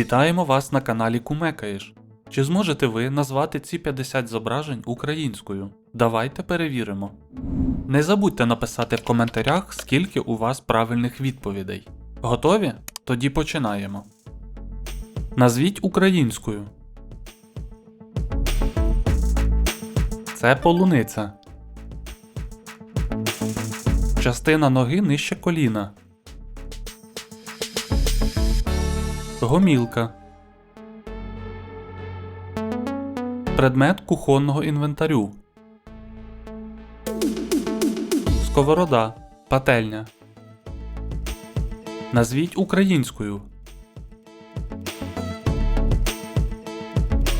Вітаємо вас на каналі Кумекаєш. Чи зможете ви назвати ці 50 зображень українською? Давайте перевіримо. Не забудьте написати в коментарях, скільки у вас правильних відповідей. Готові? Тоді починаємо. Назвіть українською. Це полуниця. Частина ноги нижче коліна. Гомілка. Предмет кухонного інвентарю. Сковорода. Пательня. Назвіть українською.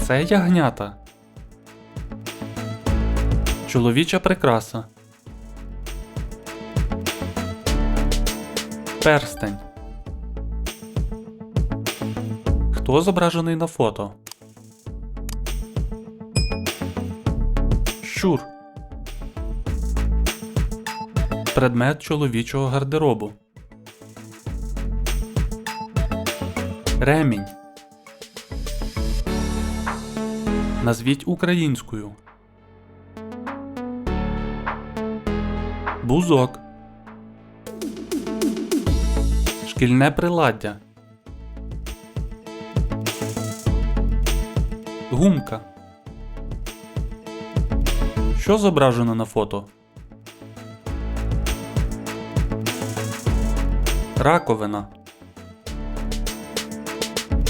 Це ягнята. Чоловіча прикраса. Перстень. Хто зображений на фото? Щур. Предмет чоловічого гардеробу. Ремінь. Назвіть українською. Бузок. Шкільне приладдя. Гумка. Що зображено на фото? Раковина.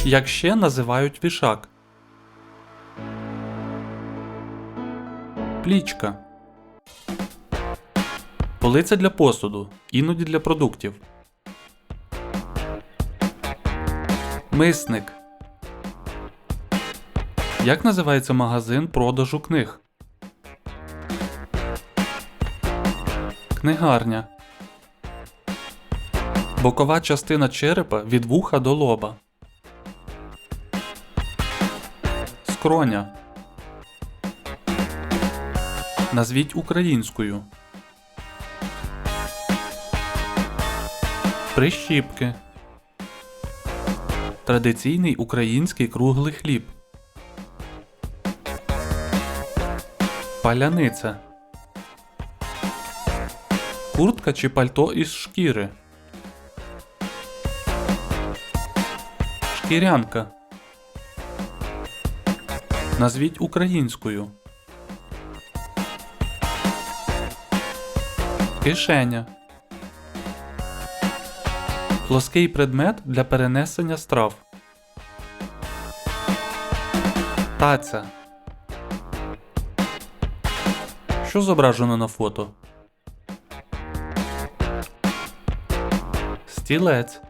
Як ще називають вішак? Плічка. Полиця для посуду, іноді для продуктів. Мисник. Як називається магазин продажу книг? Книгарня. Бокова частина черепа від вуха до лоба. Скроня. Назвіть українською. Прищіпки. Традиційний український круглий хліб. Паляниця. Куртка чи пальто із шкіри. Шкірянка. Назвіть українською. Кишеня. Плоский предмет для перенесення страв. Таця. Що зображено на фото? Стілець.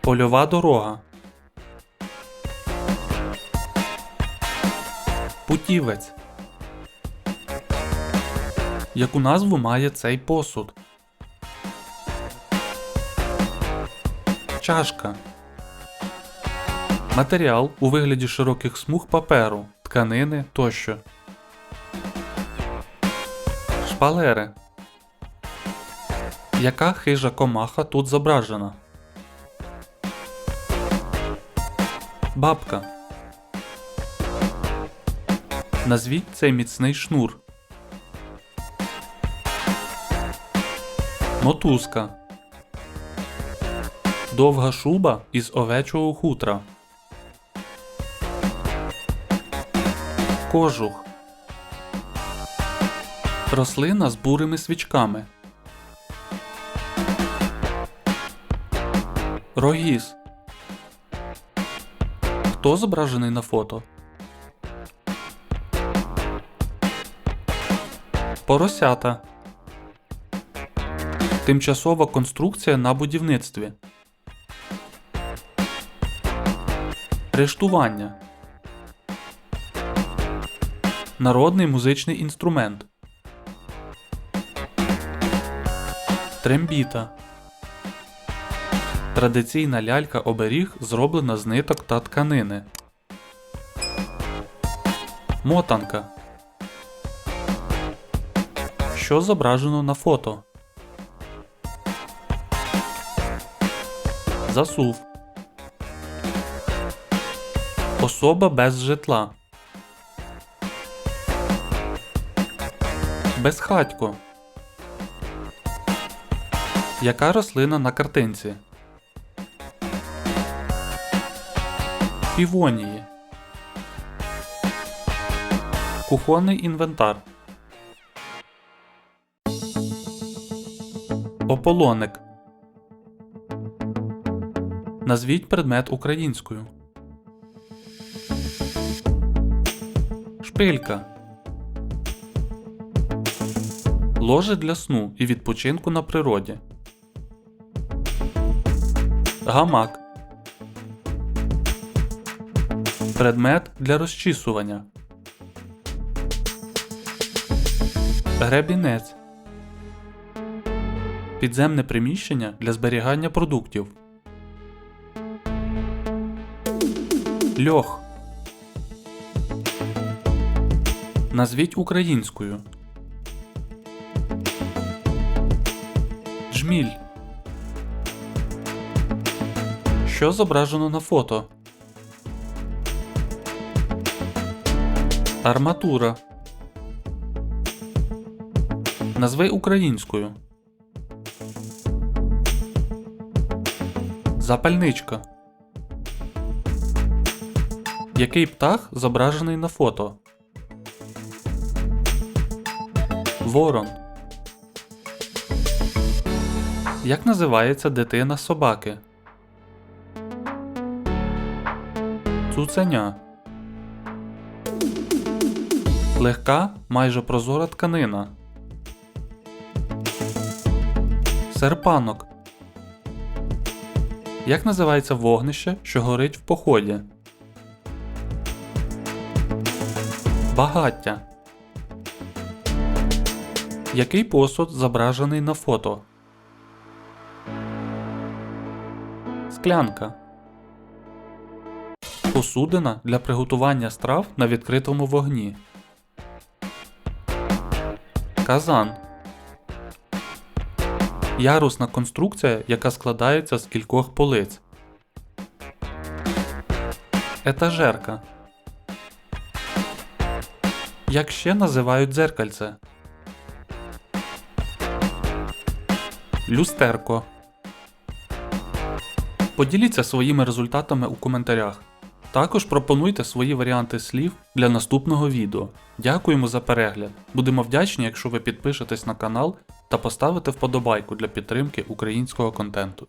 Польова дорога. Путівець. Яку назву має цей посуд? Чашка. Матеріал у вигляді широких смуг паперу, тканини тощо. Шпалери. Яка хижа комаха тут зображена? Бабка. Назвіть цей міцний шнур. Мотузка. Довга шуба із овечого хутра. Кожух. Рослина з бурими свічками. Рогіз. Хто зображений на фото? Поросята. Тимчасова конструкція на будівництві. Рештування. Народний музичний інструмент. Трембіта. Традиційна лялька оберіг зроблена з ниток та тканини. Мотанка. Що зображено на фото? Засув. Особа без житла. Безхатько. Яка рослина на картинці? Півонії. Кухонний інвентар. Ополоник. Назвіть предмет українською. Шпилька. Ложе для сну і відпочинку на природі. Гамак. Предмет для розчісування. Гребінець. Підземне приміщення для зберігання продуктів. Льох. Назвіть українською. Джміль. Що зображено на фото? Арматура. Назви українською. Запальничка. Який птах зображений на фото? Ворон. Як називається дитина собаки? Цуценя. Легка, майже прозора тканина. Серпанок. Як називається вогнище, що горить в поході? Багаття. Який посуд зображений на фото? Склянка. Посудина для приготування страв на відкритому вогні. Казан. Ярусна конструкція, яка складається з кількох полиць. Етажерка. Як ще називають дзеркальце? Люстерко. Поділіться своїми результатами у коментарях. Також пропонуйте свої варіанти слів для наступного відео. Дякуємо за перегляд. Будемо вдячні, якщо ви підпишетесь на канал та поставите вподобайку для підтримки українського контенту.